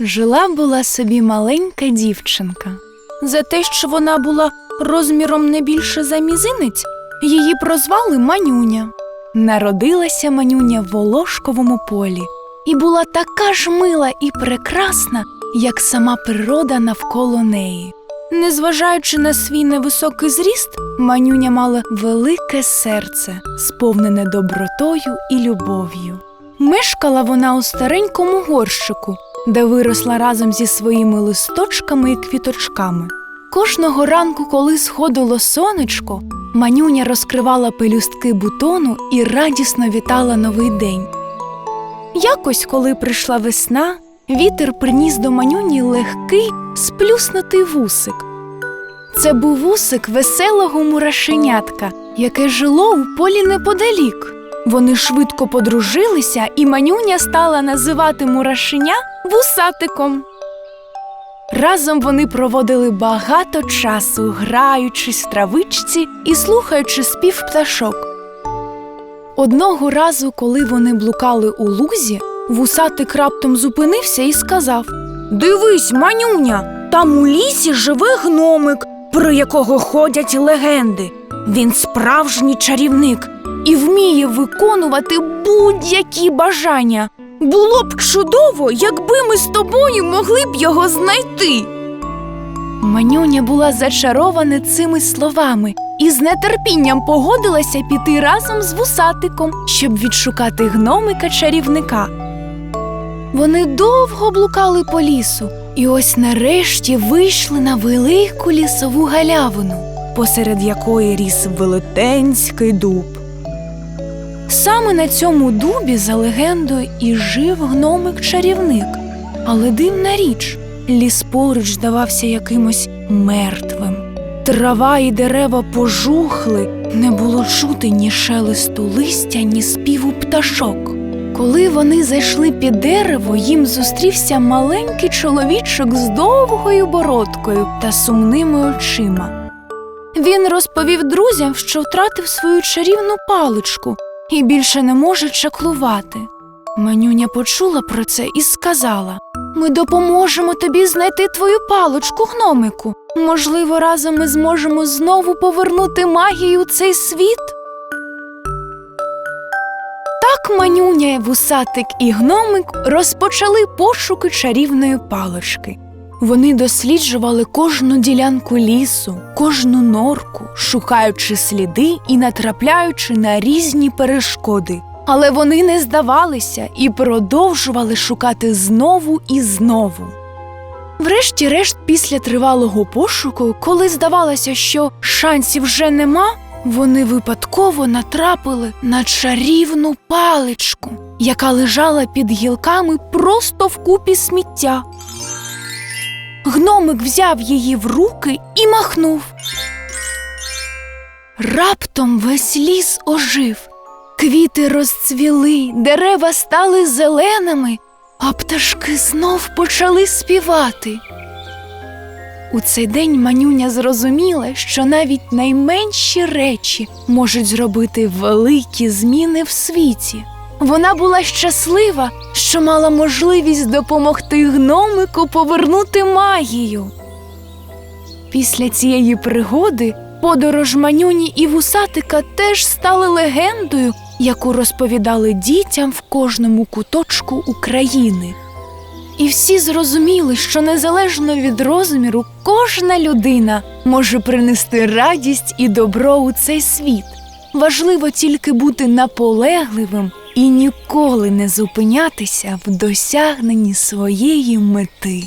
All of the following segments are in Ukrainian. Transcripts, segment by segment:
Жила була собі маленька дівчинка. За те, що вона була розміром не більше за мізинець, її прозвали Манюня. Народилася Манюня в Волошковому полі і була така ж мила і прекрасна, як сама природа навколо неї. Незважаючи на свій невисокий зріст, Манюня мала велике серце, сповнене добротою і любов'ю. Мешкала вона у старенькому горщику, де виросла разом зі своїми листочками і квіточками. Кожного ранку, коли сходило сонечко, манюня розкривала пелюстки бутону і радісно вітала новий день. Якось, коли прийшла весна, вітер приніс до манюні легкий, сплюснутий вусик. Це був вусик веселого мурашенятка, яке жило у полі неподалік. Вони швидко подружилися, і манюня стала називати мурашеня вусатиком. Разом вони проводили багато часу, граючись в травичці і слухаючи спів пташок. Одного разу, коли вони блукали у лузі, вусатик раптом зупинився і сказав: Дивись, манюня, там у лісі живе гномик, про якого ходять легенди. Він справжній чарівник і вміє виконувати будь-які бажання. Було б чудово, якби ми з тобою могли б його знайти. Манюня була зачарована цими словами і з нетерпінням погодилася піти разом з вусатиком, щоб відшукати гномика чарівника. Вони довго блукали по лісу, і ось нарешті вийшли на велику лісову галявину, посеред якої ріс велетенський дуб. Саме на цьому дубі, за легендою, і жив гномик-чарівник. Але дивна річ, ліс поруч здавався якимось мертвим. Трава і дерева пожухли, не було чути ні шелесту листя, ні співу пташок. Коли вони зайшли під дерево, їм зустрівся маленький чоловічок з довгою бородкою та сумними очима. Він розповів друзям, що втратив свою чарівну паличку і більше не може чаклувати. Манюня почула про це і сказала: Ми допоможемо тобі знайти твою паличку, гномику. Можливо, разом ми зможемо знову повернути магію у цей світ. Так манюня, вусатик і гномик розпочали пошуки чарівної палички. Вони досліджували кожну ділянку лісу, кожну норку, шукаючи сліди і натрапляючи на різні перешкоди. Але вони не здавалися і продовжували шукати знову і знову. Врешті-решт, після тривалого пошуку, коли здавалося, що шансів вже нема, вони випадково натрапили на чарівну паличку, яка лежала під гілками просто в купі сміття. Гномик взяв її в руки і махнув. Раптом весь ліс ожив. Квіти розцвіли, дерева стали зеленими, а пташки знов почали співати. У цей день манюня зрозуміла, що навіть найменші речі можуть зробити великі зміни в світі. Вона була щаслива, що мала можливість допомогти гномику повернути магію. Після цієї пригоди подорож манюні і вусатика теж стали легендою, яку розповідали дітям в кожному куточку України. І всі зрозуміли, що незалежно від розміру кожна людина може принести радість і добро у цей світ. Важливо тільки бути наполегливим і ніколи не зупинятися в досягненні своєї мети.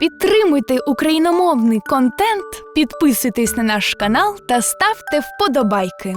Підтримуйте україномовний контент, підписуйтесь на наш канал та ставте вподобайки.